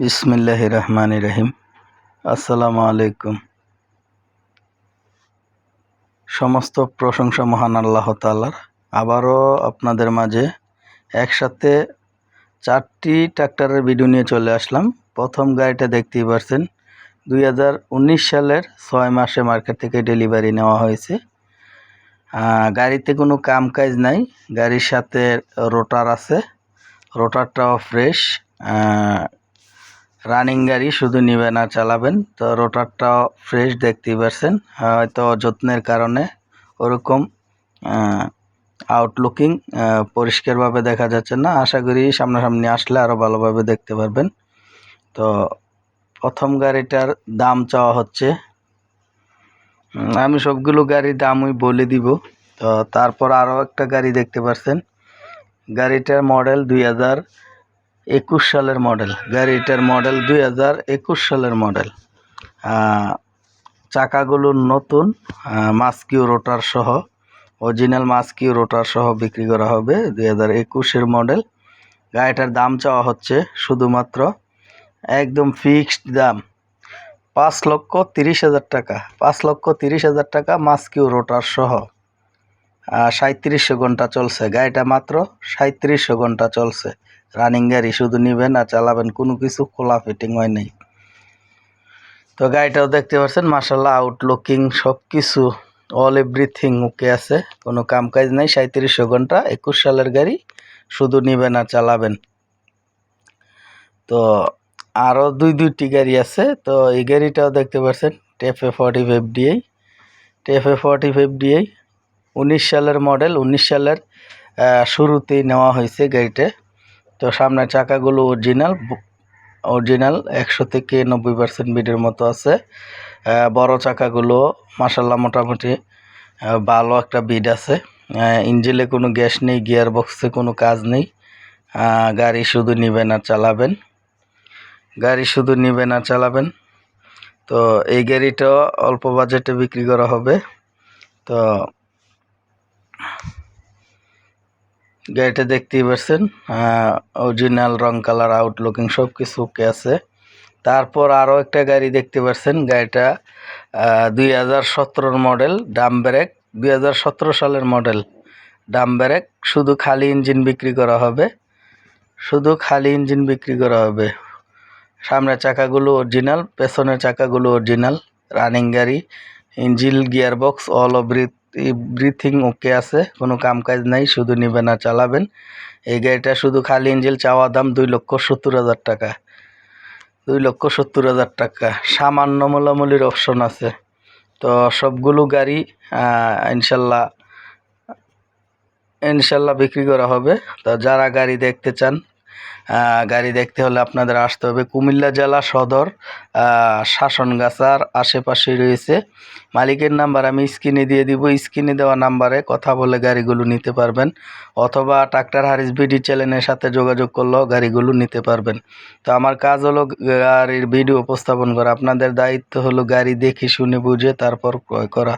বিসমিল্লাহ রহমান রহিম। আসসালামু আলাইকুম। সমস্ত প্রশংসা মহান আল্লাহ তালার আবারও আপনাদের মাঝে একসাথে চারটি ট্রাক্টরের ভিডিও নিয়ে চলে আসলাম। প্রথম গাড়িটা দেখতেই পারছেন, দুই হাজার উনিশ সালের ছয় মাসে মার্কেট থেকে ডেলিভারি নেওয়া হয়েছে। গাড়িতে কোনো কাম কাজ নাই, গাড়ির সাথে রোটার আছে রোটারটাও ফ্রেশ রানিং গাড়ি শুধু নেবেন আর চালাবেন। তো রোটারটাও ফ্রেশ দেখতেই পারছেন। হয়তো যত্নের কারণে ওরকম আউটলুকিং পরিষ্কারভাবে দেখা যাচ্ছে না। আশা করি সামনাসামনি আসলে আরও ভালোভাবে দেখতে পারবেন। তো প্রথম গাড়িটার দাম চাওয়া হচ্ছে আমি সবগুলো গাড়ির দামই বলে দিব। তো তারপর আরও একটা গাড়ি দেখতে পারছেন। গাড়িটার মডেল দুই হাজার একুশ সালের মডেল। গাড়িটার মডেল দুই হাজার একুশ সালের মডেল। চাকাগুলো নতুন মাস্কিউ রোটার সহ, অরিজিনাল মাস্কিউ রোটার সহ বিক্রি করা হবে দুই হাজার একুশের মডেল। গাড়িটার দাম চাওয়া হচ্ছে শুধুমাত্র একদম ফিক্সড দাম, পাঁচ লক্ষ তিরিশ হাজার টাকা, পাঁচ লক্ষ তিরিশ হাজার টাকা মাস্কিউ রোটার সহ। সাঁত্রিশশো ঘণ্টা চলছে। গাড়িটা মাত্র সাঁত্রিশশো ঘণ্টা চলছে। রানিং গাড়ি শুধু নেবেন আর চালাবেন, কোনো কিছু খোলা ফিটিং হয় নাই। তো গাড়িটাও দেখতে পাচ্ছেন মার্শাল্লাহ আউটলুকিং সব কিছু অল এভরিথিং ওকে আছে, কোনো কাম কাজ নেই সাঁত্রিশশো ঘণ্টা, একুশ সালের গাড়ি, শুধু নেবেন আর চালাবেন। তো আরও দুই দুইটি গাড়ি আছে, তো এই গাড়িটাও দেখতে পাচ্ছেন TAFE forty five DI TAFE forty five DI উনিশ সালের মডেল উনিশ সালের শুরুতেই নেওয়া হয়েছে গাড়িটা। তো সামনের চাকাগুলো অরিজিনাল অরিজিনাল একশো থেকে নব্বই পার্সেন্ট বিডের মতো আছে। বড় চাকাগুলো মাসাল্লাহ মোটামুটি ভালো একটা বিড আছে। ইঞ্জিলে কোনো গ্যাস নেই গিয়ার বক্সে কোনো কাজ নেই। গাড়ি শুধু নেবেন আর চালাবেন। গাড়ি শুধু নেবেন আর চালাবেন। তো এই গাড়িটাও অল্প বাজেটে বিক্রি করা হবে। তো গাড়িটা দেখতেই পাচ্ছেন অরিজিনাল রং কালার আউটলুকিং সব কিছু ওকে আছে। তারপর আরও একটা গাড়ি দেখতে পাচ্ছেন গাড়িটা দুই হাজার সতেরোর মডেল ডাম ব্রেক দুই হাজার সতেরো সালের মডেল ডাম ব্রেক শুধু খালি ইঞ্জিন বিক্রি করা হবে, শুধু খালি ইঞ্জিন বিক্রি করা হবে। সামনের চাকাগুলো অরিজিনাল পেছনের চাকাগুলো অরিজিনাল রানিং গাড়ি ইঞ্জিল গিয়ারবক্স অল অব্রিথ ব্রিথিং ওকে আছে, কোনো কাম কাজ নাই, শুধু নেবেন আর চালাবেন। এই গাড়িটা শুধু খালি ইঞ্জিল চাওয়া দাম দুই লক্ষ সত্তর হাজার টাকা। দুই লক্ষ সত্তর হাজার টাকা। সামান্য মোলামুলির অপশন আছে। তো সবগুলো গাড়ি ইনশাল্লাহ ইনশাল্লাহ বিক্রি করা হবে। তো যারা গাড়ি দেখতে চান গাড়ি দেখতে হলে আপনাদের আসতে হবে কুমিল্লা জেলা সদর শাসনগাছার আশেপাশে রয়েছে। মালিকের নাম্বার আমি স্ক্রিনে দিয়ে দিব। স্ক্রিনে দেওয়া নাম্বারে কথা বলে গাড়িগুলো নিতে পারবেন অথবা ট্রাক্টর হারিস বিডি চ্যানেলের সাথে যোগাযোগ করলেও গাড়িগুলো নিতে পারবেন। তো আমার কাজ হলো গাড়ির ভিডিও উপস্থাপন করা। আপনাদের দায়িত্ব হলো গাড়ি দেখে শুনে বুঝে তারপর ক্রয় করা।